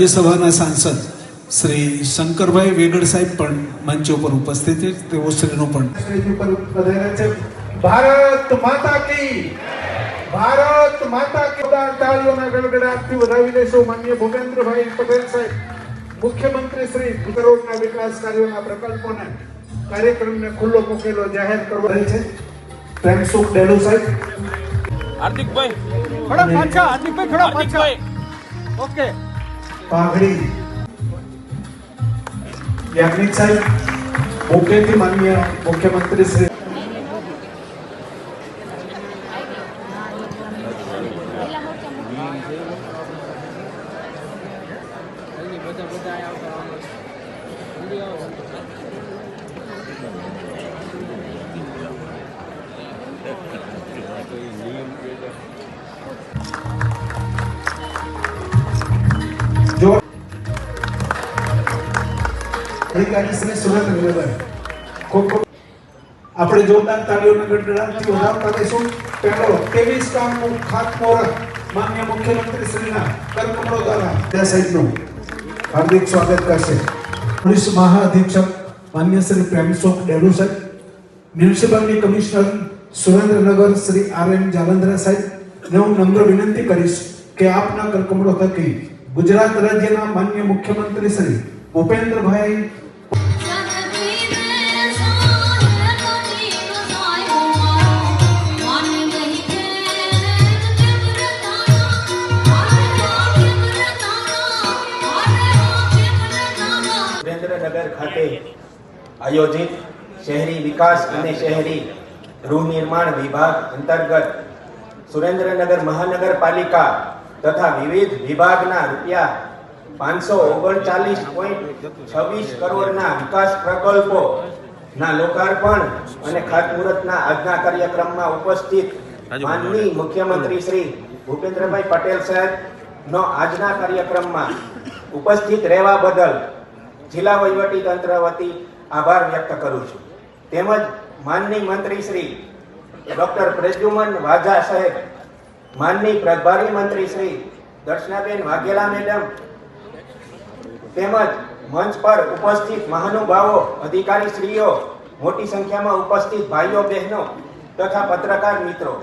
રાજ્યસભાના સાંસદ શ્રી શંકરભાઈ વેગડ સાહેબ પણ મંચ ઉપર ઉપસ્થિત છે. તેઓ શ્રીનું પણ ભારત માતા કી ભારત માતા કી તાળીઓના ગડગડાટથી વધાવી લેશો માનનીય ભૂપેન્દ્રભાઈ પટેલ સાહેબ મુખ્યમંત્રી શ્રી કરોડના વિકાસ કાર્યોના પ્રકલ્પોને કાર્યક્રમને ખુલ્લો મૂકેલો જાહેર કરવો રહે છે. પ્રેમસુખ ડેલુ સાહેબ. હાર્દિકભાઈ. થોડા પાછા હાર્દિકભાઈ થોડા પાછા. ઓકે. પાઘડી યાજ્ઞિક સાહેબ મુખ્યથી માનનીય મુખ્યમંત્રી શ્રી જો અધિકારી સુરત સુરેન્દ્રનગર ખૂબ ખૂબ આપણે જોરદાર તાળીઓના ગડગડાટથી વધાવતા રહીશું. પહેલો ત્રેવીસ કામનું ખાતમુહૂર્ત માન્ય મુખ્યમંત્રી શ્રીના કરકમળો દ્વારા ત્યાં સહિતનું હાર્દિક સ્વાગત કરશે. પોલીસ મહાઅધિક્ષક, માન્ય શ્રી પ્રેમસુખ ડેડુ સાહેબ મ્યુનિસિપલની commissioner Surendranagar Shri R M Jalandhara સાહેબ, ને હું નમ્ર વિનંતી કરીશ કે આપના કરકમળો થકી ગુજરાત રાજ્યના માન્ય મુખ્યમંત્રી શ્રી ભૂપેન્દ્રભાઈ સુરેન્દ્રનગર ખાતે આયોજિત શહેરી વિકાસ અને શહેરી ગૃહનિર્માણ વિભાગ અંતર્ગત સુરેન્દ્રનગર મહાનગરપાલિકા તથા વિવિધ વિભાગના રૂપિયા પાંચસો ઓગણચાલીસ પોઈન્ટ છવ્વીસ કરોડના વિકાસ પ્રકલ્પો ના લોકાર્પણ અને ખાતમુહૂર્તના આજના કાર્યક્રમમાં ઉપસ્થિત માનનીય મુખ્યમંત્રી શ્રી ભૂપેન્દ્રભાઈ પટેલ સાહેબ નો આજના કાર્યક્રમમાં ઉપસ્થિત રહેવા બદલ જિલ્લા વહીવટી તંત્ર વતી આભાર વ્યક્ત કરું છું. તેમજ માનની મંત્રી શ્રી ડોક્ટર પ્રદ્યુમન વાઝા સાહેબ, માનની પ્રભારી મંત્રી શ્રી દર્શનાબેન વાઘેલા મેડમ, તેમજ મંચ પર ઉપસ્થિત મહાનુભાવો અધિકારી શ્રીઓ મોટી સંખ્યામાં ઉપસ્થિત ભાઈઓ, બહેનો તથા પત્રકાર મિત્રો.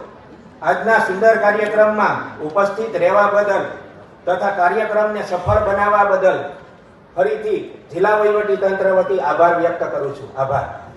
આજના સુંદર કાર્યક્રમમાં ઉપસ્થિત રહેવા બદલ તથા કાર્યક્રમને સફળ બનાવવા બદલ ફરીથી જિલ્લા વહીવટી તંત્ર વતી આભાર વ્યક્ત કરું છું. આભાર.